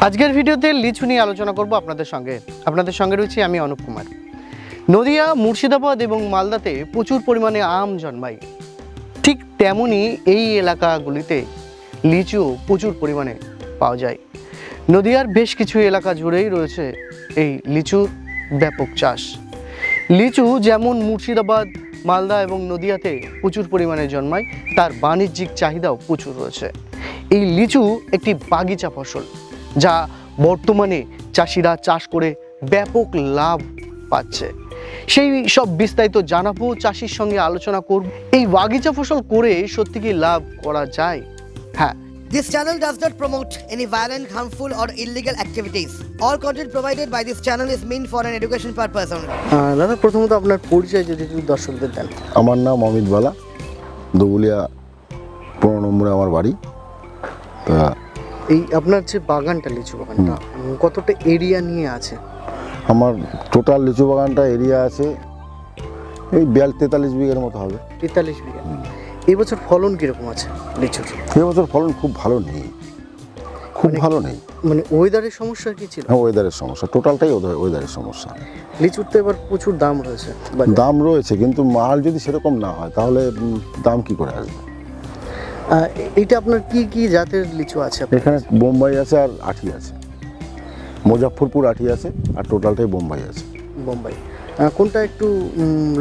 আজকের ভিডিওতে লিচু নিয়ে আলোচনা করব আপনাদের সঙ্গে। আপনাদের সঙ্গে রয়েছি আমি অনুপ কুমার। নদিয়া, মুর্শিদাবাদ এবং মালদাতে প্রচুর পরিমাণে আম জন্মায়। ঠিক তেমনই এই এলাকাগুলিতে লিচু প্রচুর পরিমাণে পাওয়া যায়। নদিয়ার বেশ কিছু এলাকা জুড়েই রয়েছে এই লিচুর ব্যাপক চাষ। লিচু যেমন মুর্শিদাবাদ মালদা এবং নদিয়াতে প্রচুর পরিমাণে জন্মায়। তার বাণিজ্যিক চাহিদাও প্রচুর রয়েছে। এই লিচু একটি বাগিচা ফসল, যা বর্তমানে চাষিরা চাষ করে ব্যাপক লাভ পাচ্ছে। সেই সব বিস্তারিত জানাব, চাষির সঙ্গে আলোচনা করব। এই বাগিচা ফসল করে সত্যি কি লাভ করা যায়? হ্যাঁ This channel does not promote any violent, harmful, or illegal activities. All content provided by this channel is meant for an education purpose only. আহ, দাদা প্রথমত আপনার পরিচয় যদি একটু দর্শকদের দেন। আমার নাম অমিত বালা। দুবুলিয়া পনেরো নম্বরে আমার বাড়ি। তা এই আপনার যে বাগানটা লিচু বাগানটা উম, কতটা এরিয়া নিয়ে আছে? আমার টোটাল লিচু বাগানটা এরিয়া আছে এই বিয়াল তেতাল্লিশ বিঘের মতো হবে। তেতাল্লিশ বিঘা। এই বছর ফলন কীরকম আছে লিচুর এবছর ফলন খুব ভালো নেই। খুব মানে- ভালো নেই। মানে ওয়েদারের সমস্যা কি ছিল? হ্যাঁ ওয়েদারের সমস্যা। টোটালটাই ওয়েদারের সমস্যা। লিচুর তো এবার প্রচুর দাম রয়েছে। দাম রয়েছে কিন্তু মাল যদি সেরকম না হয় তাহলে দাম কি করে আসবে? এইটা আপনার কি কি জাতের লিচু আছে এখানে বোম্বাই আছে আর আঠি আছে। মুজাফরপুর আঠি আছে আর টোটালটাই বোম্বাই আছে। বোম্বাই। কোনটা একটু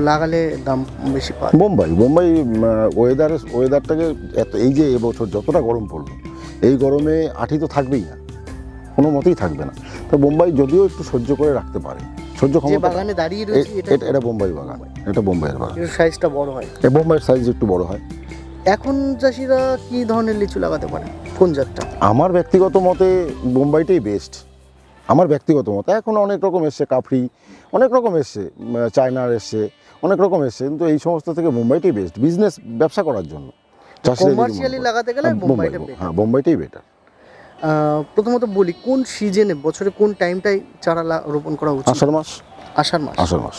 লাগালে দাম বেশি পায় বোম্বাই বোম্বাই ওয়েদার ওয়েদারটাকে এত এই যে এবছর যতটা গরম পড়ল এই গরমে আঠি তো থাকবেই না কোনো মতেই থাকবে না। তো বোম্বাই যদিও একটু সহ্য করে রাখতে পারে সহ্য ক্ষমতা বাগানে দাঁড়িয়ে রয়েছে এটা এটা বোম্বাই বাগান এটা বোম্বাইয়ের বাগান। এর সাইজটা বড় হয়। এই বোম্বাইয়ের সাইজ একটু বড় হয়। এখন চাষিরা কি ধরনের লিচু লাগাতে পারে কোন জাতটা? আমার ব্যক্তিগত মতে বোম্বাইটাই বেস্ট আমার ব্যক্তিগত মত এখন অনেক রকম এসছে কাফরি অনেক রকম এসছে চায়নার এসছে অনেক রকম এসছে কিন্তু এই সমস্ত থেকে মুম্বাইটাই বেস্ট বিজনেস ব্যবসা করার জন্য। কমার্শিয়ালি লাগাতে গেলে হ্যাঁ, better। হ্যাঁ বেটার প্রথমত বলি কোন সিজনে বছরে কোন টাইমটাই চারা রোপণ করা উচিত? আষাঢ় মাস। আষাঢ় মাস। আষাঢ় মাস।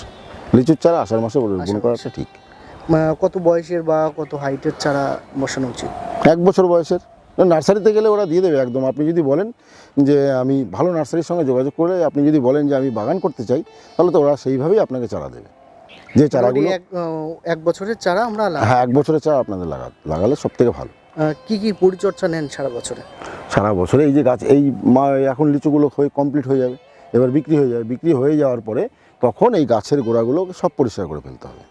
লিচুর চারা আষাঢ় মাসে রোপণ করাটা ঠিক। কত বয়সের বা কত হাইটের চারা বসানো উচিত? এক বছর বয়সের। নার্সারিতে গেলে ওরা দিয়ে দেবে একদম। আপনি যদি বলেন যে আমি ভালো নার্সারির সঙ্গে যোগাযোগ করে আপনি যদি বলেন যে আমি বাগান করতে চাই তাহলে তো ওরা সেইভাবেই আপনাকে চারা দেবে। যে চারাগুলো এক বছরের চারা আমরা হ্যাঁ এক বছরের চারা আপনাদের লাগা লাগালে সব থেকে ভালো কি কি পরিচর্যা নেন সারা বছরে? সারা বছরে এই যে গাছ এই মা এখন লিচুগুলো হয়ে কমপ্লিট হয়ে যাবে এবার বিক্রি হয়ে যাবে। বিক্রি হয়ে যাওয়ার পরে তখন এই গাছের গোড়াগুলো সব পরিষ্কার করে ফেলতে হবে।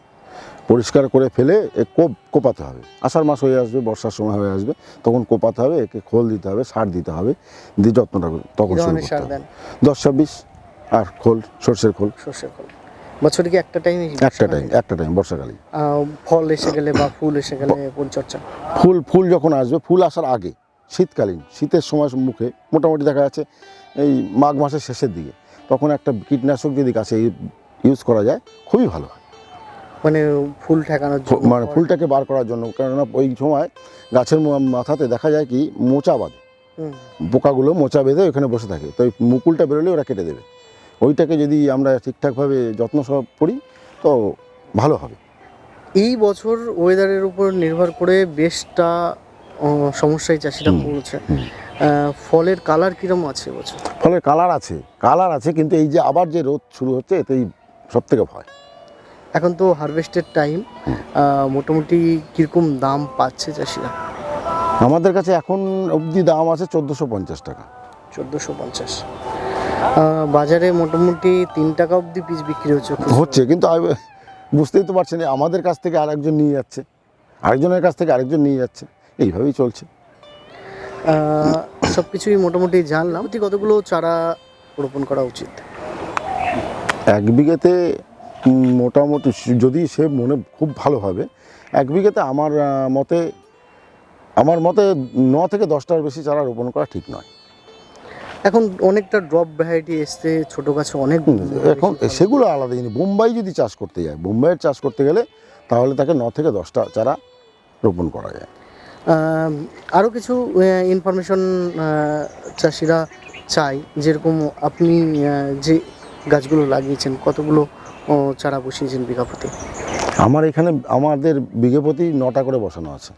পরিষ্কার করে ফেলে এ কোপ কোপাতে হবে। আষাঢ় মাস হয়ে আসবে বর্ষার সময় হয়ে আসবে তখন কোপাতে হবে একে খোল দিতে হবে সার দিতে হবে দিয়ে যত্নটা তখন শুরু করতে সার হবে। দেন? দশ ছাব্বিশ আর খোল সর্ষের খোল। সর্ষের খোল। বছরে কি একটা টাইম একটা টাইম একটা টাইম বর্ষাকালে ফল এসে গেলে বা ফুল এসে গেলে পরিচর্যা? ফুল ফুল যখন আসবে ফুল আসার আগে শীতকালীন শীতের সময় মুখে মোটামুটি দেখা যাচ্ছে এই মাঘ মাসের শেষের দিকে তখন একটা কীটনাশক যদি গাছে ইউজ করা যায় খুবই ভালো হয়। মানে ফুল ঠেকানোর জন্য মানে ফুলটাকে বার করার জন্য। কেননা ওই সময় গাছের মাথাতে দেখা যায় কি মোচা বাঁধে। পোকাগুলো মোচা বেঁধে ওখানে বসে থাকে। তো ওই মুকুলটা বেরোলে ওরা কেটে দেবে। ওইটাকে যদি আমরা ঠিকঠাকভাবে যত্ন সহ করি তো ভালো হবে। এই বছর ওয়েদারের উপর নির্ভর করে বেশটা সমস্যায় চাষিরা পড়ছে। ফলের কালার কিরম আছে বছর? ফলের কালার আছে। কালার আছে কিন্তু এই যে আবার যে রোদ শুরু হচ্ছে এতেই সব থেকে ভয়। এখন তো হারভেস্টের টাইম মোটামুটি কীরকম দাম পাচ্ছে চাষিরা? আমাদের কাছে এখন অবধি দাম আছে চোদ্দোশো পঞ্চাশ টাকা। চোদ্দোশো পঞ্চাশ। বাজারে মোটামুটি তিন টাকা অবধি পিস বিক্রি হচ্ছে হচ্ছে কিন্তু বুঝতেই তো পারছেন আমাদের কাছ থেকে আরেকজন নিয়ে যাচ্ছে আরেকজনের কাছ থেকে আরেকজন নিয়ে যাচ্ছে এইভাবেই চলছে। সব কিছুই মোটামুটি জানলাম ঠিক কতগুলো চারা রোপণ করা উচিত? এক বিঘেতে মোটামুটি যদি সে মনে খুব ভালো হবে এক বিঘেতে আমার মতে আমার মতে ন থেকে দশটার বেশি চারা রোপণ করা ঠিক নয়। এখন অনেকটা ড্রপ ভ্যারাইটি এসছে ছোটো গাছে অনেক এখন সেগুলো আলাদা জিনিস বোম্বাই যদি চাষ করতে যায় বোম্বাইয়ের চাষ করতে গেলে তাহলে তাকে ন থেকে দশটা চারা রোপণ করা যায়। আরও কিছু ইনফরমেশন চাষিরা চাই যেরকম আপনি যে গাছগুলো লাগিয়েছেন কতগুলো চারা বসিয়েছেন বিঘা প্রতি? আমার এখানে আমাদের বিঘে প্রতি নটা করে বসানো আছে।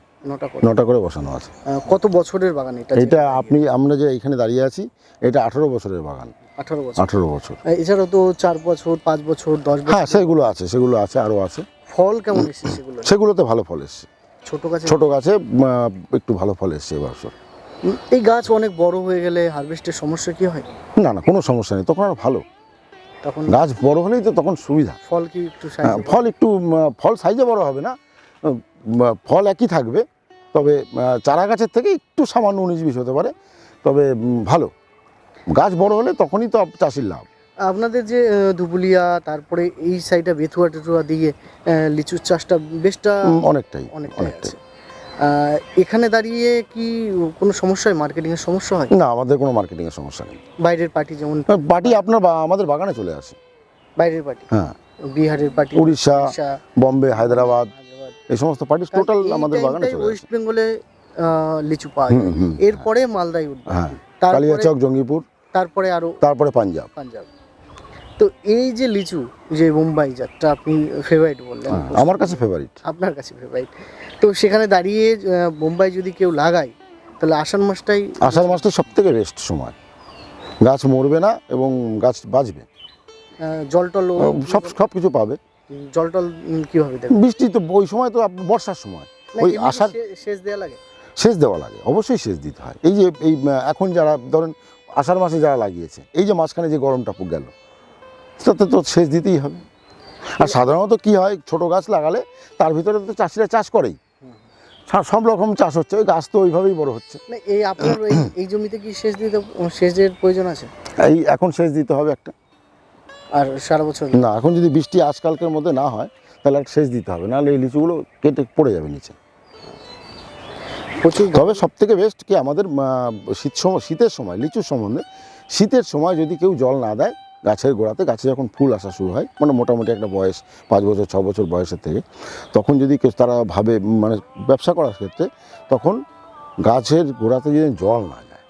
নটা করে। বসানো আছে। কত বছরের বাগান এটা এটা আপনি আমরা যে এখানে দাঁড়িয়ে আছি এটা আঠেরো বছরের বাগান। আঠারো বছর। আঠেরো বছর। আহ, এছাড়াও তো চার বছর পাঁচ বছর দশ বছর হ্যাঁ সেগুলো আছে সেগুলো আছে আরও আছে। ফল কেমন এসেছে সেগুলো? সেগুলোতে ভালো ফল এসছে। ছোট গাছে? ছোট গাছে একটু ভালো ফল এসছে এবছর এই গাছ অনেক বড় হয়ে গেলে হারভেস্টের সমস্যা কি হয়? না না কোনো সমস্যা নেই তখন আর ভালো। তখন গাছ বড় হলেই তো তখন সুবিধা। ফল কি একটু হ্যাঁ, ফল একটু ফল সাইজে বড় হবে না। ফল একই থাকবে তবে চারা গাছের থেকে একটু সামান্য উনিশ বিশ হতে পারে তবে ভালো। গাছ বড় হলে তখনই তো চাষির লাভ। আপনাদের যে ধুবুলিয়া তারপরে এই সাইডে বেথুয়া টেথুয়া দিয়ে লিচুর চাষটা বেশটা অনেকটাই অনেকটাই এখানে দাঁড়িয়ে কি কোনো সমস্যা হয় মার্কেটিং এর সমস্যা হয়? না আমাদের কোনো মার্কেটিংয়ের সমস্যা নেই। বাইরের পার্টি যেমন বাটি আপনার বা- আমাদের বাগানে চলে আসে। বাইরের পার্টি হ্যাঁ। বিহারের পার্টি উড়িষ্যা বম্বে হায়দ্রাবাদ এই সমস্ত পার্টি টোটাল আমাদের বাগানে চলে ওয়েস্ট বেঙ্গলে লিচু পাওয়া যায়। হুম, এরপরে মালদাই উঠবে। হ্যাঁ। তারপরে কালিয়াচক জঙ্গিপুর তারপরে আরও তারপরে পাঞ্জাব। পাঞ্জাব। তো এই যে লিচু যে মুম্বাই যাত্রা আপনি ফেভারিট বললেন। হ্যাঁ, আমার কাছে ফেভারিট আপনার কাছে ফেভারিট তো সেখানে দাঁড়িয়ে আহ, বোম্বাই যদি কেউ লাগায় তাহলে আষাঢ় মাসটাই আষাঢ় মাসটা সব থেকে বেস্ট সময়। গাছ মরবে না এবং গাছ বাঁচবে। জল টল সব সব কিছু পাবে। জল টল কীভাবে বৃষ্টি তো ওই সময় তো বর্ষার সময়। ওই আষাঢ় সেচ দেওয়া লাগে। সেচ দেওয়া লাগে অবশ্যই সেচ দিতে হয়। এই যে এই এখন যারা ধরেন আষাঢ় মাসে যারা লাগিয়েছে এই যে মাঝখানে যে গরমটা গেল তাতে তো সেচ দিতেই হবে। আর সাধারণত কি হয় ছোট গাছ লাগালে তার ভিতরে তো চাষিরা চাষ করেই। সব রকম চাষ হচ্ছে ওই গাছ তো ওইভাবেই বড় হচ্ছে। এই আপনার এই- এই জমিতে কি সেচ দিতে সেচের প্রয়োজন আছে? এই এখন সেচ দিতে হবে একটা। আর সারা বছর? না এখন যদি বৃষ্টি আজকালকের মধ্যে না হয় তাহলে একটা সেচ দিতে হবে নাহলে এই লিচুগুলো কেটে পড়ে যাবে নিচে। প্রচুর তবে সব থেকে বেস্ট কি আমাদের শীত সময় শীতের সময় লিচুর সম্বন্ধে শীতের সময় যদি কেউ জল না দেয় গাছের গোড়াতে গাছে যখন ফুল আসা শুরু হয় মানে মোটামুটি একটা বয়স পাঁচ বছর ছ বছর বয়সের থেকে তখন যদি কেউ তারা ভাবে মানে ব্যবসা করার ক্ষেত্রে তখন গাছের গোড়াতে যদি জল না যায়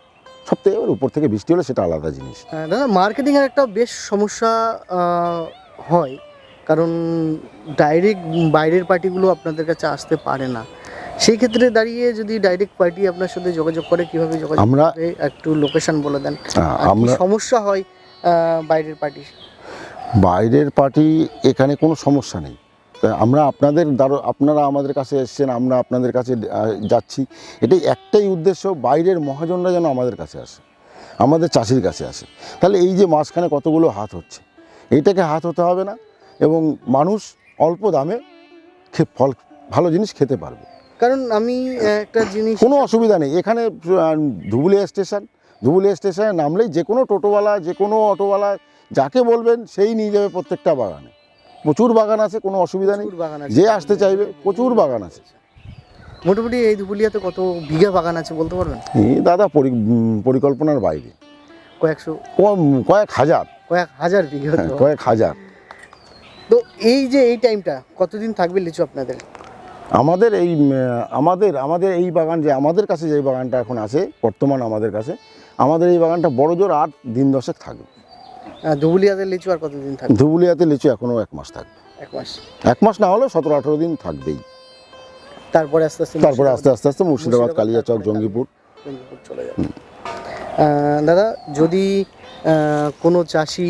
সব থেকে এবার উপর থেকে বৃষ্টি হলে সেটা আলাদা জিনিস। আহ, দাদা মার্কেটিংয়ের একটা বেশ সমস্যা হয় কারণ ডাইরেক্ট বাইরের পার্টিগুলো আপনাদের কাছে আসতে পারে না। সেই ক্ষেত্রে দাঁড়িয়ে যদি ডাইরেক্ট পার্টি আপনার সাথে যোগাযোগ করে কীভাবে যোগাযোগ আমরা- একটু লোকেশন বলে দেন। আমরা সমস্যা হয় বাইরের পার্টি বাইরের পার্টি এখানে কোনো সমস্যা নেই। আমরা আপনাদের দ্বারা আপনারা আমাদের কাছে এসছেন আমরা আপনাদের কাছে যাচ্ছি। এটাই একটাই উদ্দেশ্য বাইরের মহাজনরা যেন আমাদের কাছে আসে আমাদের চাষির কাছে আসে। তাহলে এই যে মাঝখানে কতগুলো হাত হচ্ছে এইটাকে হাত হতে হবে না এবং মানুষ অল্প দামে ফল ভালো জিনিস খেতে পারবে। কারণ আমি একটা জিনিস কোনো অসুবিধা নেই। এখানে ধুবুলিয়া স্টেশন ধুবুলিয়া স্টেশনে নামলেই যে কোনো টোটোওয়ালা যে কোনো অটোওয়ালা যাকে বলবেন সেই নিয়ে যাবে প্রত্যেকটা বাগানে। প্রচুর বাগান আছে কোনো অসুবিধা নেই। যে আসতে চাইবে প্রচুর বাগান আছে। মোটামুটি এই ধুবুলিয়াতে কত বিঘা বাগান আছে বলতে পারবেন? দাদা পরি পরিকল্পনার বাইরে। কয়েকশো? কম কয়েক হাজার। কয়েক হাজার বিঘা হ্যাঁ, কয়েক হাজার। তো এই যে এই টাইমটা কতদিন থাকবে লিচু আপনাদের? আমাদের এই আমাদের আমাদের এই বাগান যে আমাদের কাছে যে বাগানটা এখন আছে বর্তমান আমাদের কাছে আমাদের এই বাগানটা বড় জোর আট দিন দশেক থাকবে। ধুবুলিয়াতে লিচু আর কতদিন থাকবে? ধুবুলিয়াতে লিচু এখনও এক মাস থাকবে। এক মাস। এক মাস না হলেও সতেরো আঠেরো দিন থাকবেই। তারপরে আস্তে আস্তে তারপরে আস্তে আস্তে আস্তে মুর্শিদাবাদ কালিয়াচক তারপরে জঙ্গিপুর। চলে যাবে। দাদা যদি কোনো চাষি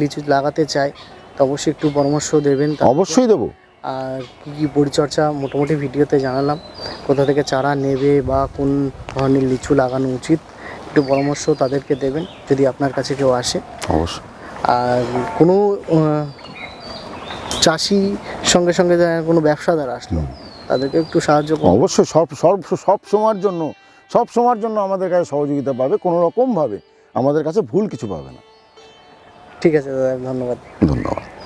লিচু লাগাতে চায় তো অবশ্যই একটু পরামর্শ দেবেন। অবশ্যই দেবো। আর কী কী পরিচর্যা মোটামুটি ভিডিওতে জানালাম। কোথা থেকে চারা নেবে বা কোন ধরনের লিচু লাগানো উচিত একটু পরামর্শ তাদেরকে দেবেন যদি আপনার কাছে কেউ আসে। অবশ্যই। আর কোনো চাষি সঙ্গে সঙ্গে কোনো ব্যবসাদার আসলো তাদেরকে একটু সাহায্য করুন। অবশ্যই সব সব সব সময়ের জন্য সব সময়ের জন্য আমাদের কাছে সহযোগিতা পাবে কোনো রকমভাবে আমাদের কাছে ভুল কিছু পাবে না। ঠিক আছে দাদা ধন্যবাদ। ধন্যবাদ।